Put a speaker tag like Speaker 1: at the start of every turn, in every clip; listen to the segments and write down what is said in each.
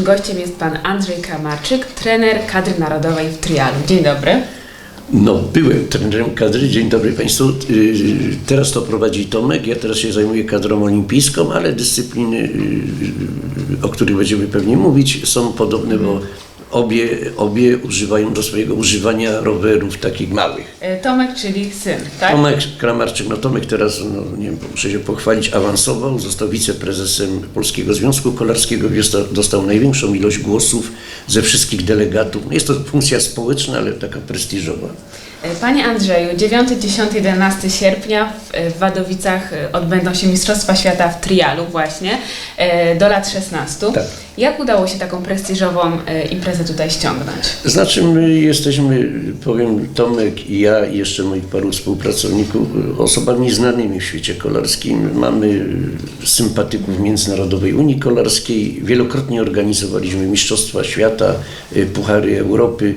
Speaker 1: Naszym gościem jest pan Andrzej Kramarczyk, trener kadry narodowej w trialu. Dzień dobry.
Speaker 2: No, byłem trenerem kadry. Dzień dobry Państwu. Yy, Teraz to prowadzi Tomek. Ja teraz się zajmuję kadrą olimpijską, ale dyscypliny, yy, o których będziemy pewnie mówić, są podobne, bo obie, obie używają do swojego używania rowerów takich małych.
Speaker 1: E, Tomek, czyli syn, tak?
Speaker 2: Tomek Kramarczyk, no Tomek teraz, no nie wiem, muszę się pochwalić, awansował, został wiceprezesem Polskiego Związku Kolarskiego, dostał, dostał największą ilość głosów ze wszystkich delegatów. Jest to funkcja społeczna, ale taka prestiżowa.
Speaker 1: E, Panie Andrzeju, 9, 10, 11 sierpnia w, e, Wadowicach e, odbędą się Mistrzostwa Świata w trialu właśnie do lat 16.
Speaker 2: Tak.
Speaker 1: Jak udało się taką prestiżową imprezę tutaj ściągnąć?
Speaker 2: Znaczy my jesteśmy, powiem Tomek i ja i jeszcze moich paru współpracowników, osobami znanymi w świecie kolarskim. Mamy sympatyków Międzynarodowej Unii Kolarskiej. Wielokrotnie organizowaliśmy Mistrzostwa Świata, Puchary Europy,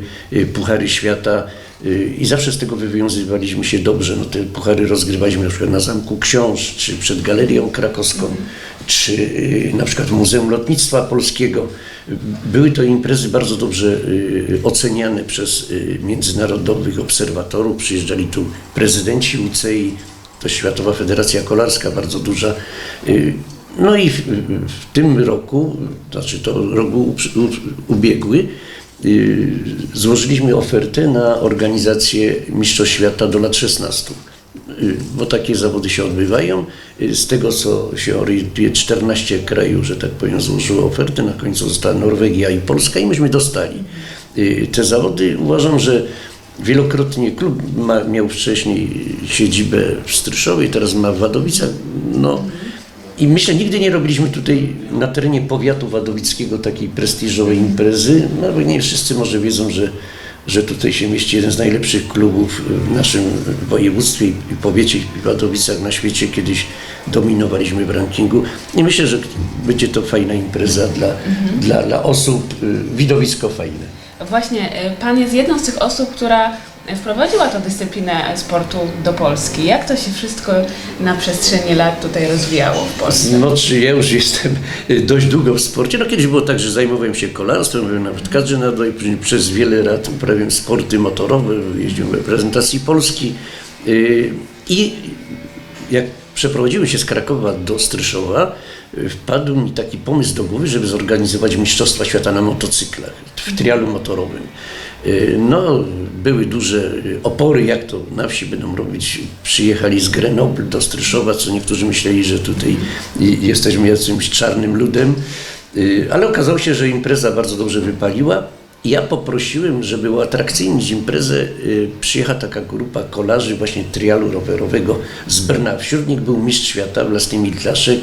Speaker 2: Puchary Świata. Y, I zawsze z tego wywiązywaliśmy się dobrze. No, te puchary rozgrywaliśmy na przykład na Zamku Książ, czy przed Galerią Krakowską, czy y, na przykład Muzeum Lotnictwa Polskiego. Były to imprezy bardzo dobrze y, oceniane przez międzynarodowych obserwatorów. Przyjeżdżali tu prezydenci UCI, to Światowa Federacja Kolarska, bardzo duża. No i w, w tym roku, znaczy to u- ubiegły, złożyliśmy ofertę na organizację Mistrzostw Świata do lat 16. Y, Bo takie zawody się odbywają. Y, Z tego, co się orientuje, 14 krajów, że tak powiem, złożyło ofertę. Na końcu została Norwegia i Polska i myśmy dostali y, te zawody. Uważam, że wielokrotnie klub ma, miał wcześniej siedzibę w Stryszowej, teraz ma w Wadowicach. No, i myślę, nigdy nie robiliśmy tutaj na terenie powiatu wadowickiego takiej prestiżowej imprezy. No, nie wszyscy może wiedzą, że, że tutaj się mieści jeden z najlepszych klubów w naszym województwie i powiecie i Wadowicach na świecie. Kiedyś dominowaliśmy w rankingu. I myślę, że będzie to fajna impreza dla, dla, dla osób, y, widowisko fajne.
Speaker 1: Właśnie, e, pan jest jedną z tych osób, która wprowadziła tę dyscyplinę sportu do Polski. Jak to się wszystko na przestrzeni lat tutaj rozwijało w Polsce?
Speaker 2: No, czy ja już jestem y, dość długo w sporcie. No, kiedyś było tak, że zajmowałem się kolarstwem, byłem nawet kadrze narodowej, przez wiele lat uprawiałem sporty motorowe, jeździłem w reprezentacji Polski. Y, I jak przeprowadziłem się z Krakowa do Stryszowa, y, wpadł mi taki pomysł do głowy, żeby zorganizować Mistrzostwa Świata na motocyklach w trialu motorowym. Y, No, były duże opory, jak to na wsi będą robić. Przyjechali z Grenoble do Stryszowa, co niektórzy myśleli, że tutaj jesteśmy jakimś czarnym ludem, Y, ale okazało się, że impreza bardzo dobrze wypaliła. Ja poprosiłem, żeby uatrakcyjnić imprezę, y, przyjechała taka grupa kolarzy właśnie trialu rowerowego z Brna. Wśród nich był mistrz świata Władimir Klaszek,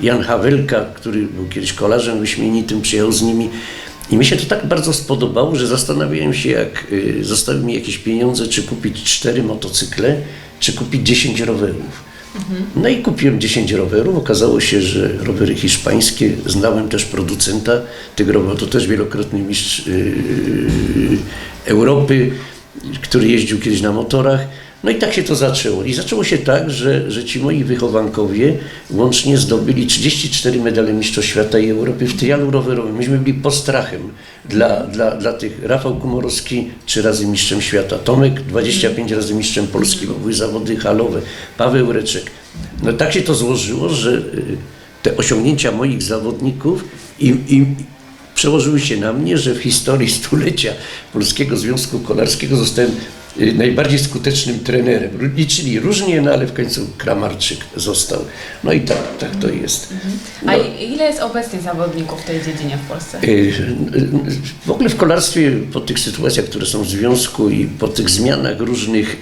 Speaker 2: Jan Hawelka, który był kiedyś kolarzem wyśmienitym, przyjechał z nimi. I mi się to tak bardzo spodobało, że zastanawiałem się, jak y, zostały mi jakieś pieniądze, czy kupić cztery motocykle, czy kupić 10 rowerów. No i kupiłem 10 rowerów. Okazało się, że rowery hiszpańskie, znałem też producenta tych rowerów, to też wielokrotny mistrz yy, Europy, który jeździł kiedyś na motorach. No i tak się to zaczęło. I zaczęło się tak, że, że ci moi wychowankowie łącznie zdobyli 34 medale Mistrzostw Świata i Europy w trialu rowerowym. Myśmy byli postrachem dla, dla, dla tych. Rafał Kumorowski trzy razy mistrzem świata, Tomek 25 razy mistrzem Polski, bo były zawody halowe, Paweł Reczek. No tak się to złożyło, że y, te osiągnięcia moich zawodników i, i przełożyły się na mnie, że w historii stulecia Polskiego Związku Kolarskiego zostałem y, najbardziej skutecznym trenerem. Liczyli różnie, no ale w końcu Kramarczyk został. No i tak, tak to jest.
Speaker 1: A i- ile jest obecnie zawodników w tej dziedzinie w Polsce?
Speaker 2: Y, y, W ogóle w kolarstwie, po tych sytuacjach, które są w związku i po tych zmianach różnych,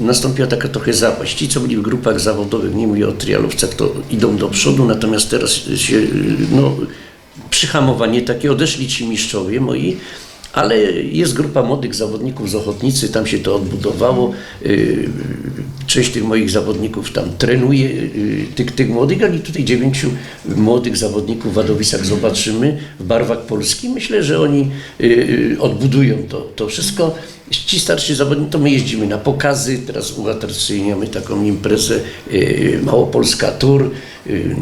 Speaker 2: nastąpiła taka trochę zapaść. Ci, co byli w grupach zawodowych, nie mówię o trialowcach, to idą do przodu, natomiast teraz się, no, przyhamowanie takie, odeszli ci mistrzowie moi, ale jest grupa młodych zawodników z Ochotnicy, tam się to odbudowało. Część tych moich zawodników tam trenuje, y, tych, tych młodych, ale tutaj dziewięciu młodych zawodników w Wadowicach zobaczymy w barwach Polski. Myślę, że oni y, y, odbudują to, to wszystko. Ci starsi zawodnicy, to my jeździmy na pokazy, teraz uatrakcyjniamy taką imprezę Małopolska Tour,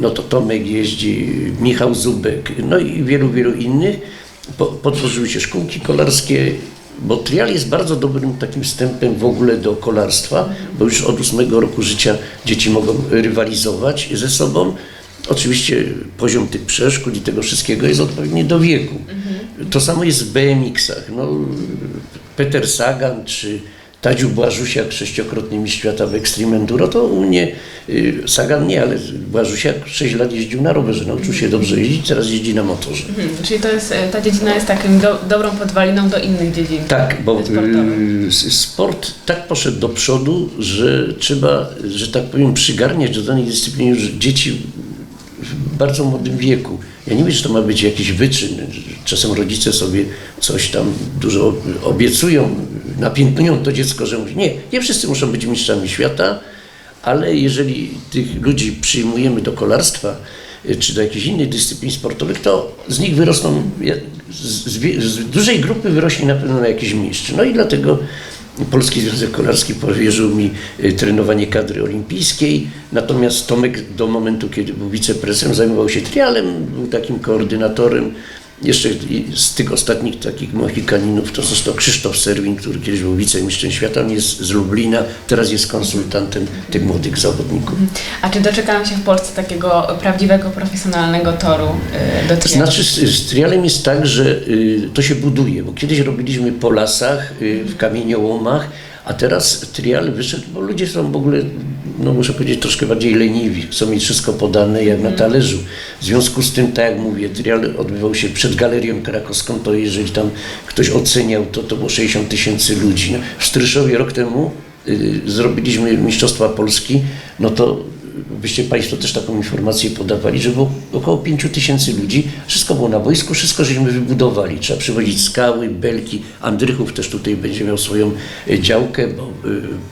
Speaker 2: no to Tomek jeździ, Michał Zubek, no i wielu, wielu innych. Po, potworzyły się szkółki kolarskie, bo trial jest bardzo dobrym takim wstępem w ogóle do kolarstwa, bo już od ósmego roku życia dzieci mogą rywalizować ze sobą. Oczywiście poziom tych przeszkód i tego wszystkiego jest odpowiedni do wieku. To samo jest w BMX-ach. No, Peter Sagan czy Tadziu Błażusiak, sześciokrotny mistrz świata w Extreme Enduro, to u mnie, y, Sagan nie, ale Błażusiak 6 lat jeździł na rowerze, nauczył się dobrze jeździć, teraz jeździ na motorze.
Speaker 1: Mhm, czyli to jest, ta dziedzina jest takim do, dobrą podwaliną do innych dziedzin.
Speaker 2: Tak, bo
Speaker 1: sportowych.
Speaker 2: y, sport tak poszedł do przodu, że trzeba, że tak powiem, przygarniać do danej dyscypliny już dzieci w bardzo młodym wieku. Ja nie wiem, czy to ma być jakiś wyczyn. Czasem rodzice sobie coś tam dużo obiecują, napiętnują to dziecko, że mówi, nie, nie wszyscy muszą być mistrzami świata, ale jeżeli tych ludzi przyjmujemy do kolarstwa, y, czy do jakichś innych dyscyplin sportowych, to z nich wyrosną, z, z, z dużej grupy wyrośnie na pewno jakiś mistrz. No i dlatego Polski Związek Kolarski powierzył mi y, trenowanie kadry olimpijskiej, natomiast Tomek do momentu, kiedy był wiceprezesem, zajmował się trialem, był takim koordynatorem. Jeszcze z tych ostatnich takich mohikaninów to został Krzysztof Serwin, który kiedyś był wicemistrzem świata, on jest z Lublina, teraz jest konsultantem tych młodych zawodników.
Speaker 1: A czy doczekamy się w Polsce takiego prawdziwego, profesjonalnego toru e, do trialu?
Speaker 2: Znaczy z, z trialem jest tak, że y, to się buduje, bo kiedyś robiliśmy po lasach, y, w kamieniołomach, a teraz trial wyszedł, bo ludzie są w ogóle, no muszę powiedzieć, troszkę bardziej leniwi, chcą mieć wszystko podane jak na talerzu. W związku z tym, tak jak mówię, trial odbywał się przed Galerią Krakowską, to jeżeli tam ktoś oceniał, to to było 60 tysięcy ludzi. No, w Stryszowie rok temu y, zrobiliśmy Mistrzostwa Polski, no to byście Państwo też taką informację podawali, że było około 5 tysięcy ludzi, wszystko było na boisku, wszystko żeśmy wybudowali. Trzeba przywozić skały, belki, Andrychów też tutaj będzie miał swoją e, działkę, bo e,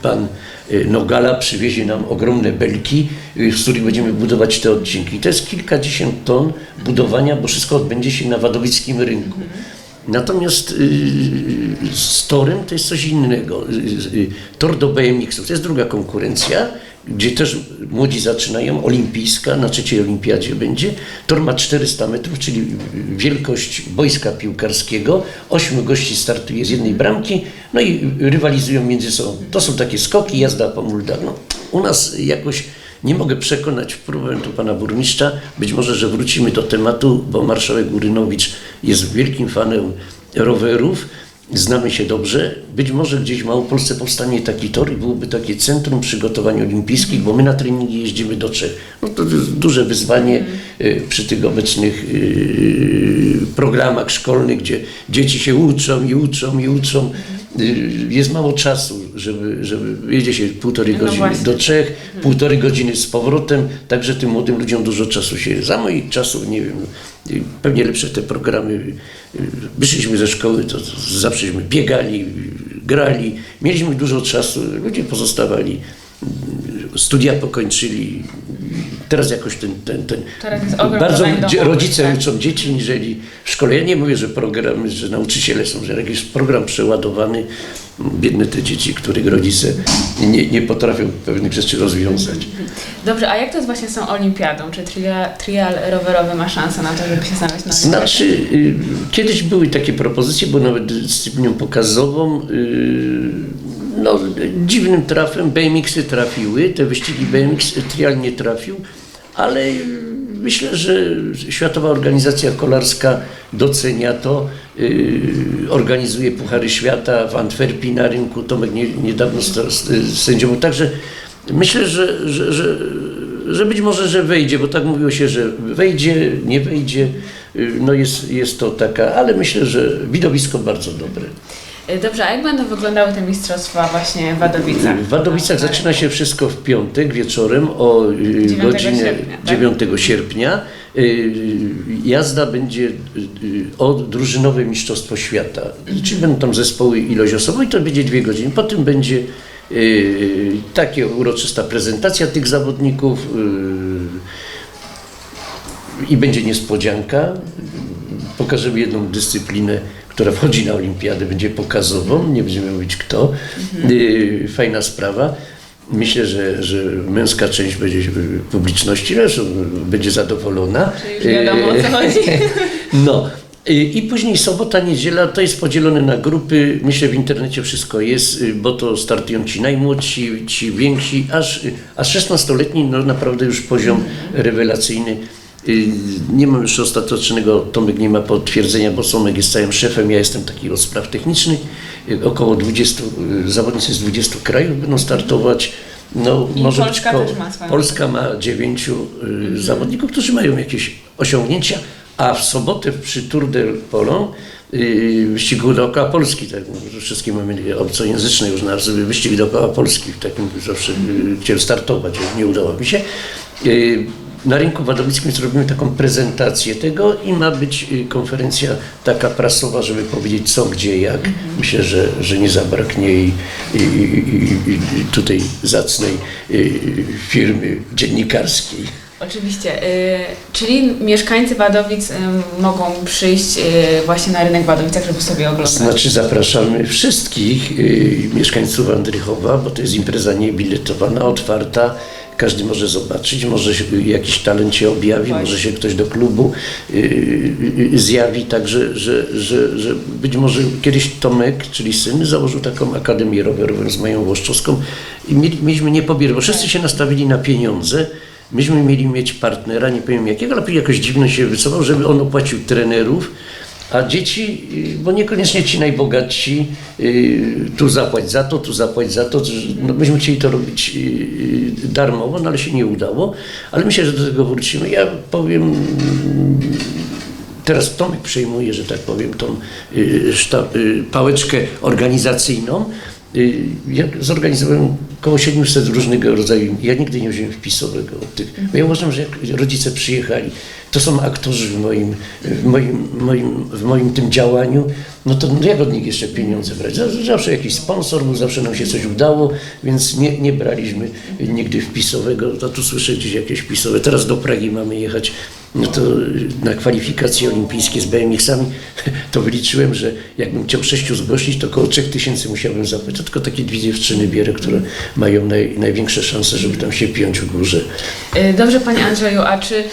Speaker 2: pan e, Nogala przywiezie nam ogromne belki, z których będziemy budować te odcinki. To jest kilkadziesiąt ton budowania, bo wszystko odbędzie się na wadowickim rynku. Natomiast z torem to jest coś innego. Tor do BMX-ów to jest druga konkurencja, gdzie też młodzi zaczynają, olimpijska, na trzeciej olimpiadzie będzie. Tor ma 400 metrów, czyli wielkość boiska piłkarskiego. Ośmiu gości startuje z jednej bramki, no i rywalizują między sobą. To są takie skoki, jazda po muldach. No, u nas jakoś nie mogę przekonać, próbowałem tu pana burmistrza, być może, że wrócimy do tematu, bo marszałek Urynowicz jest wielkim fanem rowerów, znamy się dobrze. Być może gdzieś w Małopolsce powstanie taki tor i byłoby takie centrum przygotowań olimpijskich, bo my na treningi jeździmy do Czech. No to jest duże wyzwanie y, przy tych obecnych y, programach szkolnych, gdzie dzieci się uczą i uczą i uczą. Y, Jest mało czasu, żeby, żeby jedzie się półtorej
Speaker 1: No
Speaker 2: godziny
Speaker 1: właśnie.
Speaker 2: do Czech, półtorej godziny z powrotem, także tym młodym ludziom dużo czasu się, za moich czasów, nie wiem, pewnie lepsze te programy, y, wyszliśmy ze szkoły, to zawsześmy biegali, grali, mieliśmy dużo czasu, ludzie pozostawali, studia pokończyli, teraz jakoś ten, ten, ten
Speaker 1: Teraz jest ogrom
Speaker 2: bardzo
Speaker 1: zadań
Speaker 2: dzie-
Speaker 1: domowych,
Speaker 2: rodzice
Speaker 1: tak.
Speaker 2: uczą dzieci niżeli w szkole. Ja nie mówię, że program, że nauczyciele są, że jakiś program przeładowany, biedne te dzieci, których rodzice nie, nie potrafią pewnych rzeczy rozwiązać.
Speaker 1: Dobrze, a jak to jest właśnie z tą olimpiadą? Czy trial, trial rowerowy ma szansę na to, żeby się znaleźć na olimpiadzie?
Speaker 2: Znaczy, y, kiedyś były takie propozycje, bo nawet dyscypliną pokazową, y, no dziwnym trafem BMX-y trafiły, te wyścigi BMX trial nie trafił, ale myślę, że Światowa Organizacja Kolarska docenia to, y, organizuje Puchary Świata w Antwerpii na rynku, Tomek nie, niedawno sta- s- sędzią, także myślę, że, że, że że być może, że wejdzie, bo tak mówiło się, że wejdzie, nie wejdzie, y, no jest, jest to taka, ale myślę, że widowisko bardzo dobre.
Speaker 1: Y, Dobrze, a jak będą wyglądały te mistrzostwa właśnie w Wadowicach?
Speaker 2: W Wadowicach zaczyna się wszystko w piątek wieczorem o y,
Speaker 1: 9
Speaker 2: godzinie
Speaker 1: sierpnia, tak?
Speaker 2: 9 sierpnia. Y, Jazda będzie o drużynowe Mistrzostwo Świata, czyli będą tam zespoły ilościowe i to będzie dwie godziny. Potem będzie takie uroczysta prezentacja tych zawodników i będzie niespodzianka. Pokażemy jedną dyscyplinę, która wchodzi na olimpiadę, będzie pokazową, nie będziemy mówić kto. Y, Fajna sprawa. Myślę, że, że męska część będzie y, publiczności zresztą będzie zadowolona.
Speaker 1: Czyli już wiadomo, o co
Speaker 2: E,
Speaker 1: chodzi.
Speaker 2: No. Y, I później sobota, niedziela to jest podzielone na grupy. Myślę, w internecie wszystko jest, y, bo to startują ci najmłodsi, ci więksi, aż, y, a 16-letni, no naprawdę już poziom rewelacyjny. Y, Nie mam już ostatecznego, Tomek nie ma potwierdzenia, bo Tomek jest całym szefem, ja jestem taki od spraw technicznych. Y, Około 20, y, zawodnicy z 20 krajów będą startować. No,
Speaker 1: I
Speaker 2: może
Speaker 1: Polska
Speaker 2: być
Speaker 1: też ma
Speaker 2: Polska ma dziewięciu y, zawodników, którzy mają jakieś osiągnięcia, a w sobotę przy Tour de Polon y, wyścigu dookoła Polski, tak, no, wszystkie mamy obcojęzyczne już nazwy, wyścig dookoła Polski, w takim zawsze y, chciałem startować, nie udało mi się. Y, na rynku wadowickim zrobimy taką prezentację tego i ma być y, konferencja taka prasowa, żeby powiedzieć co, gdzie, jak. Myślę, że, że nie zabraknie i, i, i, i tutaj zacnej y, firmy dziennikarskiej.
Speaker 1: Oczywiście. y, czyli mieszkańcy Wadowic y, mogą przyjść y, właśnie na rynek Wadowicach, żeby sobie oglądać.
Speaker 2: Znaczy zapraszamy wszystkich y, mieszkańców Andrychowa, bo to jest impreza niebiletowana, otwarta. Każdy może zobaczyć, może się, jakiś talent się objawi, może się ktoś do klubu y, y, y, zjawi, także że, że, że być może kiedyś Tomek, czyli syn, założył taką akademię rowerową z moją Włoszczowską i mieli, mieliśmy nie pobierać, bo wszyscy się nastawili na pieniądze. Myśmy mieli mieć partnera, nie powiem jakiego, ale jakoś dziwno się wycofał, żeby on opłacił trenerów, a dzieci, y, bo niekoniecznie ci najbogatsi, y, tu zapłać za to, tu zapłać za to. No, myśmy chcieli to robić y, darmowo, no ale się nie udało. Ale myślę, że do tego wrócimy. Ja powiem, teraz Tomek przejmuje, że tak powiem, tą pałeczkę organizacyjną. Ja zorganizowałem około 700 różnego rodzaju. Ja nigdy nie wziąłem wpisowego od tych. Ja uważam, że jak rodzice przyjechali, to są aktorzy w moim, w moim, moim, w moim tym działaniu, no to jak od nich jeszcze pieniądze brać? Zawsze jakiś sponsor był, zawsze nam się coś udało, więc nie, nie braliśmy nigdy wpisowego. To tu słyszę gdzieś jakieś wpisowe. Teraz do Pragi mamy jechać no to na kwalifikacje olimpijskie z BMX-ami, to wyliczyłem, że jakbym chciał sześciu zgłosić, to około 3000 musiałbym zapłacić. To tylko takie dwie dziewczyny bierę, które mają naj, największe szanse, żeby tam się piąć w górze.
Speaker 1: Y, Dobrze, Panie Andrzeju, a czy y,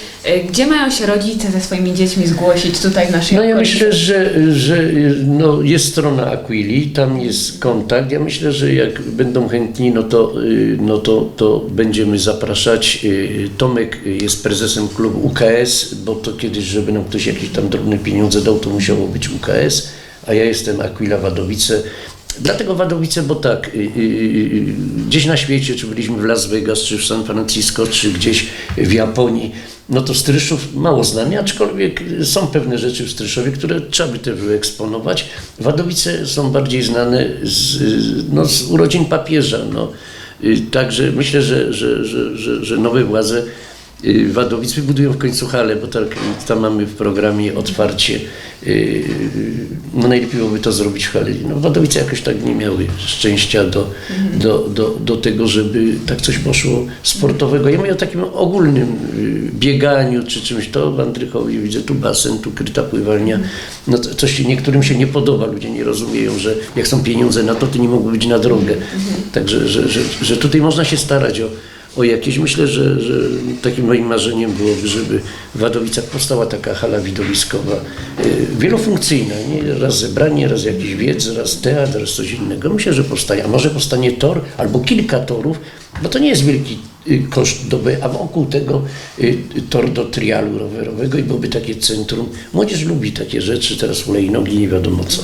Speaker 1: gdzie mają się rodzice ze swoimi dziećmi zgłosić tutaj w naszej
Speaker 2: No ja
Speaker 1: okolicy?
Speaker 2: myślę, że, że no jest strona Aquili, tam jest kontakt. Ja myślę, że jak będą chętni, no to, y, no to, to będziemy zapraszać. Y, Tomek jest prezesem klubu UKS, bo to kiedyś, żeby nam ktoś jakieś tam drobne pieniądze dał, to musiało być UKS, a ja jestem Aquila Wadowice. Dlatego Wadowice, bo tak, y, y, y, gdzieś na świecie, czy byliśmy w Las Vegas, czy w San Francisco, czy gdzieś w Japonii, no to Stryszów mało znany, aczkolwiek są pewne rzeczy w Stryszowie, które trzeba by też wyeksponować. Wadowice są bardziej znane z, no, z urodzin papieża. No. Y, Także myślę, że, że, że, że, że nowe władze y, Wadowic wybudują w końcu halę, bo tak, tam mamy w programie otwarcie. y, No najlepiej byłoby to zrobić w hali. No, Wadowice jakoś tak nie miały szczęścia do, do, do, do tego, żeby tak coś poszło sportowego. Ja mówię o takim ogólnym y, bieganiu czy czymś. To w Andrychowie widzę tu basen, tu kryta pływalnia. No to, coś niektórym się nie podoba. Ludzie nie rozumieją, że jak są pieniądze na to, to nie mogły być na drogę. Także, że, że, że tutaj można się starać o, o jakieś. Myślę, że, że takim moim marzeniem byłoby, żeby w Wadowicach powstała taka hala widowiskowa, y, wielofunkcyjna, nie? raz zebranie, raz jakiś wiec, raz teatr, raz coś innego. Myślę, że powstanie, a może powstanie tor albo kilka torów, bo to nie jest wielki y, koszt doby, a wokół tego y, tor do trialu rowerowego i byłoby takie centrum. Młodzież lubi takie rzeczy, teraz hulajnogi, nie wiadomo co.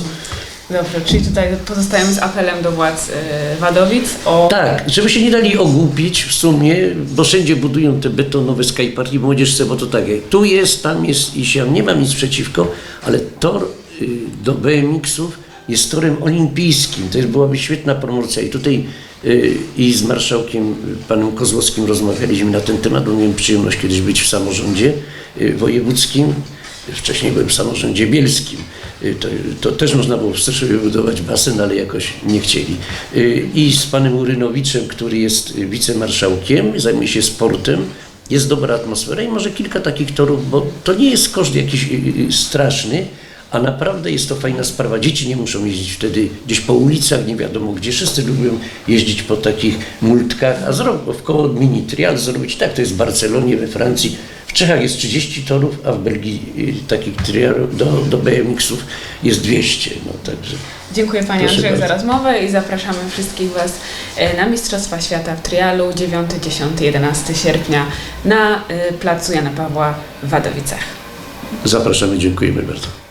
Speaker 1: Dobrze, czyli tutaj pozostajemy z apelem do władz y, Wadowic o...
Speaker 2: Tak, żeby się nie dali ogłupić w sumie, bo wszędzie budują te betonowe skateparki, młodzież chce, bo to tak, jak tu jest, tam jest i siam, nie mam nic przeciwko, ale tor y, do BMX-ów jest torem olimpijskim, to jest, byłaby świetna promocja. I tutaj y, i z marszałkiem panem Kozłowskim rozmawialiśmy na ten temat, bo miałem przyjemność kiedyś być w samorządzie y, wojewódzkim, Wcześniej byłem w samorządzie bielskim. Y, To, to też można było w Streszowie budować basen, ale jakoś nie chcieli. Y, I z panem Urynowiczem, który jest wicemarszałkiem, zajmuje się sportem. Jest dobra atmosfera i może kilka takich torów, bo to nie jest koszt jakiś y, straszny, a naprawdę jest to fajna sprawa. Dzieci nie muszą jeździć wtedy gdzieś po ulicach, nie wiadomo gdzie. Wszyscy lubią jeździć po takich multkach, a zro- w koło mini trial zrobić tak, to jest w Barcelonie, we Francji. W Czechach jest 30 torów, a w Belgii y, takich trialów do, do BMX-ów jest 200. No, także.
Speaker 1: Dziękuję Panie
Speaker 2: Proszę
Speaker 1: Andrzeju za rozmowę i zapraszamy wszystkich Was e, na Mistrzostwa Świata w trialu 9, 10, 11 sierpnia na e, placu Jana Pawła w Wadowicach.
Speaker 2: Zapraszamy, dziękujemy bardzo.